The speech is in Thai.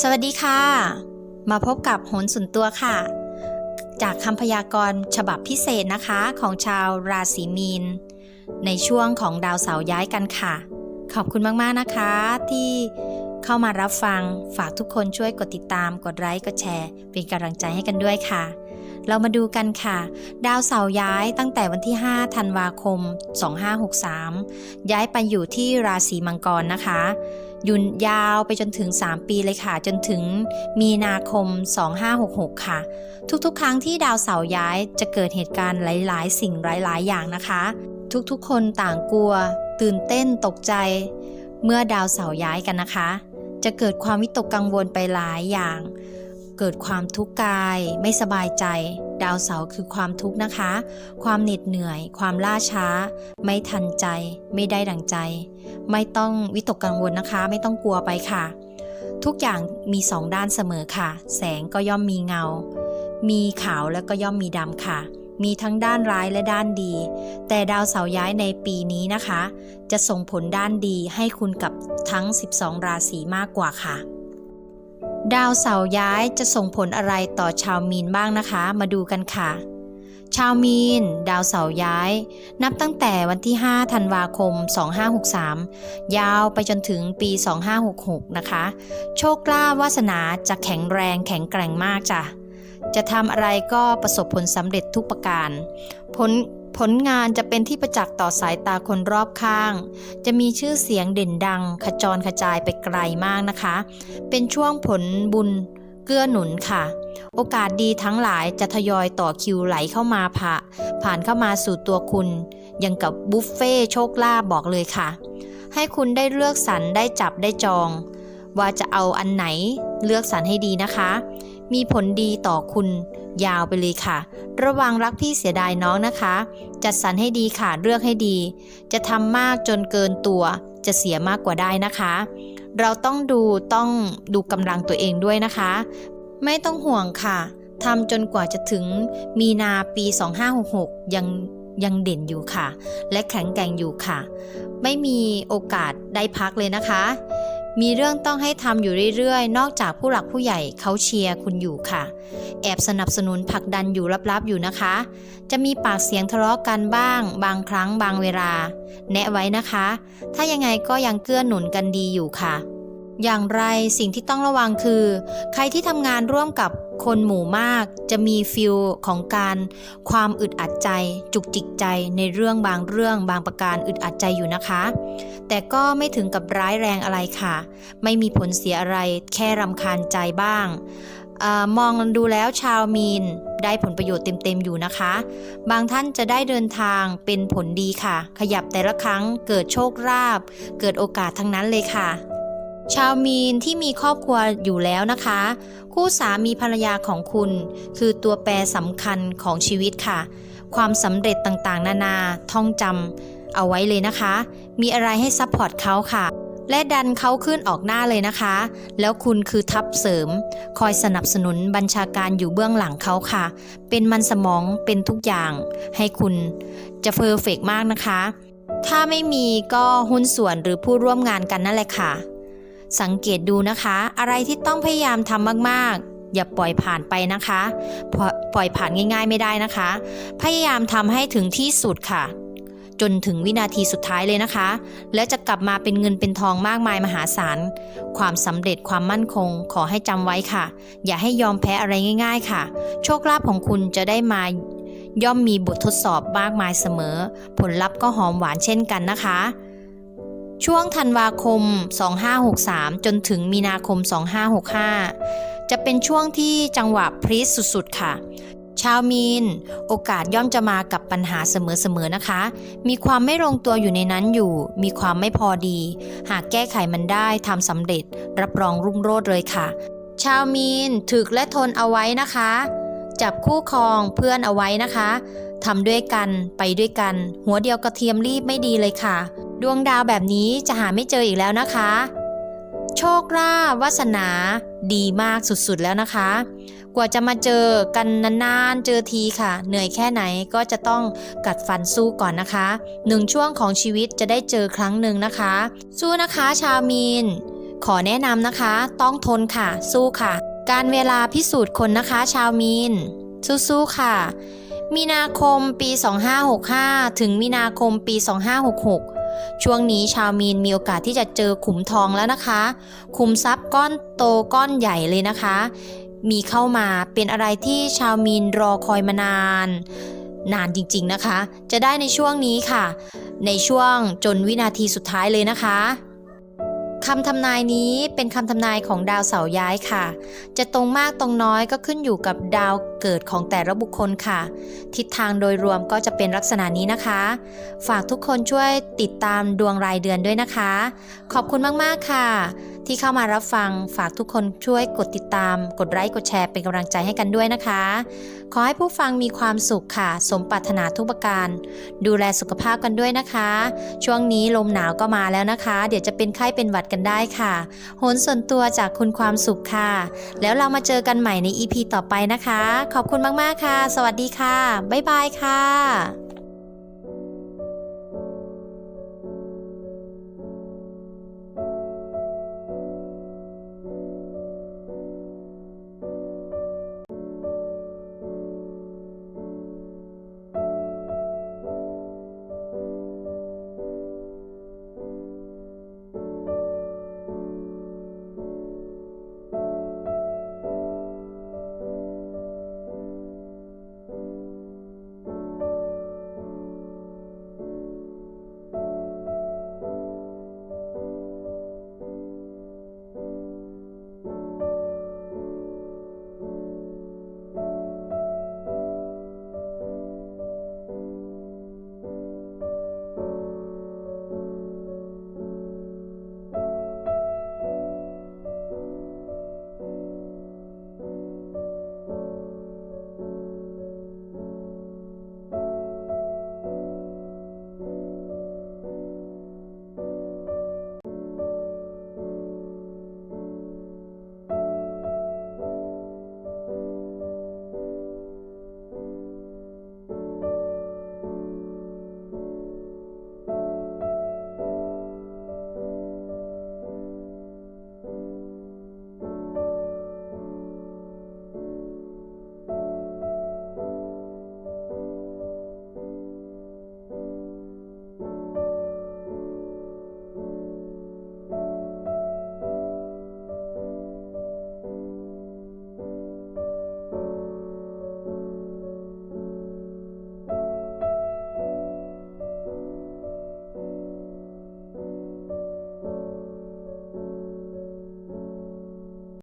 สวัสดีค่ะ มาพบกับโหนส่วนตัวค่ะ จากคำพยากรณ์ฉบับพิเศษนะคะของชาวราศีมีน ในช่วงของดาวเสาร์ย้ายกันค่ะ ขอบคุณมากๆนะคะที่เข้ามารับฟังฝากทุกคนช่วยกดติดตาม กดไลค์กดแชร์ เป็นกำลังใจให้กันด้วยค่ะ เรามาดูกันค่ะ ดาวเสาร์ย้ายตั้งแต่วันที่ 5 ธันวาคม 2563 ย้ายไปอยู่ที่ราศีมังกรนะคะ ยุนยาวไปจนถึง 3 ปีเลยค่ะ จนถึงมีนาคม 2566 ค่ะ ทุกๆ ครั้งที่ดาวเสาร์ย้ายจะเกิดเหตุการณ์หลาย ๆ สิ่งหลาย ๆ อย่างนะคะ ทุกๆ คนต่างกลัว ตื่นเต้นตกใจ เมื่อดาวเสาร์ย้ายกันนะคะ จะเกิดความวิตกกังวลไปหลายอย่าง เกิดความทุกข์กาย ไม่สบายใจ ดาวเสาร์คือความทุกข์นะคะ ความเหน็ดเหนื่อย ความล่าช้า ไม่ทันใจ ไม่ได้ดังใจ ไม่ต้องวิตกกังวลนะคะ ไม่ต้องกลัวไปค่ะ ทุกอย่างมีสองด้านเสมอค่ะ แสงก็ย่อมมีเงา มีขาวและก็ย่อมมีดำค่ะ มีทั้งด้านร้ายและด้านดี แต่ดาวเสาร์ย้ายในปีนี้นะคะ จะส่งผลด้านดีให้คุณกับทั้ง 12 ราศีมากกว่าค่ะ ดาวเสาย้ายจะส่งผลอะไรต่อชาวมีนบ้างนะคะ มาดูกันค่ะ ชาวมีน ดาวเสาย้าย นับตั้งแต่วันที่ 5 ธันวาคม 2563 ยาวไปจนถึงปี 2566 นะคะ โชคลาภวาสนาจะแข็งแรงแข็งแกร่งมากจ้ะ จะทำอะไรก็ประสบผลสำเร็จทุกประการ ผล ผลงานจะเป็นที่ประจักษ์ต่อสายตาคนรอบข้าง จะมีชื่อเสียงเด่นดัง ขจรกระจายไปไกลมากนะคะ เป็นช่วงผลบุญเกื้อหนุนค่ะ โอกาสดีทั้งหลายจะทยอยต่อคิวไหลเข้ามาผ่าผ่านเข้ามาสู่ตัวคุณยังกับบุฟเฟ่โชคลาภบอกเลยค่ะ ให้คุณได้เลือกสรรได้จับได้จอง ว่าจะเอาอันไหนเลือกสรรให้ดีนะคะ มีผลดีต่อคุณ ยาวไปเลยค่ะ ระวังรักพี่เสียดายน้องนะคะ จัดสรรให้ดีค่ะเลือกให้ดี จะทำมากจนเกินตัว จะเสียมากกว่าได้นะคะ เราต้องดูต้องดูกำลังตัวเองด้วยนะคะ ไม่ต้องห่วงค่ะทำจนกว่าจะถึงมีนาปี 2566 ยังยังเด่นอยู่ค่ะ และแข็งแกร่งอยู่ค่ะ ไม่มีโอกาสได้พักเลยนะคะ มีเรื่องต้องให้ทำอยู่เรื่อยๆ นอกจากผู้หลักผู้ใหญ่เขาเชียร์คุณอยู่ค่ะ แอบสนับสนุนผลักดันอยู่ลับๆอยู่นะคะ จะมีปากเสียงทะเลาะกันบ้าง บางครั้งบางเวลา แนะไว้นะคะ ถ้ายังไงก็ยังเกื้อหนุนกันดีอยู่ค่ะอย่างไรสิ่งที่ต้องระวังคือ ใครที่ทำงานร่วมกับ คนหมู่มากจะมีฟิลของการความอึดอัดใจ จุกจิกใจในเรื่องบางเรื่องบางประการอึดอัดใจอยู่นะคะ แต่ก็ไม่ถึงกับร้ายแรงอะไรค่ะ ไม่มีผลเสียอะไรแค่รำคาญใจบ้างออมองดูแล้วชาวมีนได้ผลประโยชน์เต็มๆอยู่นะคะ บางท่านจะได้เดินทางเป็นผลดีค่ะ ขยับแต่ละครั้งเกิดโชคลาภเกิดโอกาสทั้งนั้นเลยค่ะ ชาวมีนที่มีครอบครัวอยู่แล้วนะคะ คู่สามีภรรยาของคุณ คือตัวแปรสำคัญของชีวิตค่ะ ความสำเร็จต่างๆ นานาท่องจำเอาไว้เลยนะคะ มีอะไรให้ซัพพอร์ตเขาค่ะ และดันเขาขึ้นออกหน้าเลยนะคะ แล้วคุณคือทัพเสริม คอยสนับสนุนบัญชาการอยู่เบื้องหลังเขาค่ะ เป็นมันสมองเป็นทุกอย่าง ให้คุณจะเพอร์เฟกต์มากนะคะ ถ้าไม่มีก็หุ้นส่วนหรือผู้ร่วมงานกันนั่นแหละค่ะ สังเกตดูนะคะ อะไรที่ต้องพยายามทำมากๆ อย่าปล่อยผ่านไปนะคะปล่อยปล่อยผ่านง่ายๆไม่ได้นะคะ พยายามทำให้ถึงที่สุดค่ะ จนถึงวินาทีสุดท้ายเลยนะคะ แล้วจะกลับมาเป็นเงินเป็นทองมากมายมหาศาล ความสำเร็จความมั่นคง ขอให้จำไว้ค่ะ อย่าให้ยอมแพ้อะไรง่าย ๆ ค่ะ โชคลาภของคุณจะได้มาย่อมมีบททดสอบมากมายเสมอ ผลลัพธ์ก็หอมหวานเช่นกันนะคะ ช่วงธันวาคม 2563 จนถึงมีนาคม 2565 จะเป็นช่วงที่จังหวะพริสสุดๆ ค่ะ ชาวมีน โอกาสย่อมจะมากับปัญหาเสมอๆ นะคะ มีความไม่ลงตัวอยู่ในนั้นอยู่ มีความไม่พอดี หากแก้ไขมันได้ทำสำเร็จ รับรองรุ่งโรจน์เลยค่ะ ชาวมีนถึกและทนเอาไว้นะคะ จับคู่ครองเพื่อนเอาไว้นะคะทำด้วยกันไปด้วยกัน หัวเดียวกระเทียมรีบไม่ดีเลยค่ะ ดวงดาวแบบนี้จะหาไม่เจออีกแล้วนะคะ โชคลาภวาสนาดีมากสุดๆแล้วนะคะ กว่าจะมาเจอกันนานๆเจอทีค่ะ เหนื่อยแค่ไหนก็จะต้องกัดฟันสู้ก่อนนะคะหนึ่งช่วงของชีวิตจะได้เจอครั้งหนึ่งนะคะ สู้นะคะชาวมีน ขอแนะนำนะคะ ต้องทนค่ะ สู้ค่ะ การเวลาพิสูจน์คนนะคะ ชาวมีน สู้ๆค่ะมีนาคมปี 2565 ถึงมีนาคมปี 2566 ช่วงนี้ชาวมีนมีโอกาสที่จะเจอขุมทองแล้วนะคะ ขุมทรัพย์ก้อนโตก้อนใหญ่เลยนะคะ มีเข้ามาเป็นอะไรที่ชาวมีนรอคอยมานาน นานจริงๆนะคะ จะได้ในช่วงนี้ค่ะ ในช่วงจนวินาทีสุดท้ายเลยนะคะ คำทำนายนี้เป็นคำทำนายของดาวเสาย้ายค่ะ จะตรงมากตรงน้อยก็ขึ้นอยู่กับดาวเกิดของแต่ละบุคคลค่ะ ทิศทางโดยรวมก็จะเป็นลักษณะนี้นะคะ ฝากทุกคนช่วยติดตามดวงรายเดือนด้วยนะคะ ขอบคุณมากๆค่ะ ที่เข้ามารับฟังฝากทุกคนช่วยกดติดตาม กดไลค์กดแชร์เป็นกำลังใจให้กันด้วยนะคะ ขอให้ผู้ฟังมีความสุขค่ะ สมปรารถนาทุกประการ ดูแลสุขภาพกันด้วยนะคะ ช่วงนี้ลมหนาวก็มาแล้วนะคะ เดี๋ยวจะเป็นไข้เป็นหวัดกันได้ค่ะโหนส่วนตัวจากคุณความสุขค่ะ แล้วเรามาเจอกันใหม่ใน EP ต่อไปนะคะ ขอบคุณมากๆค่ะ สวัสดีค่ะบ๊ายบายค่ะ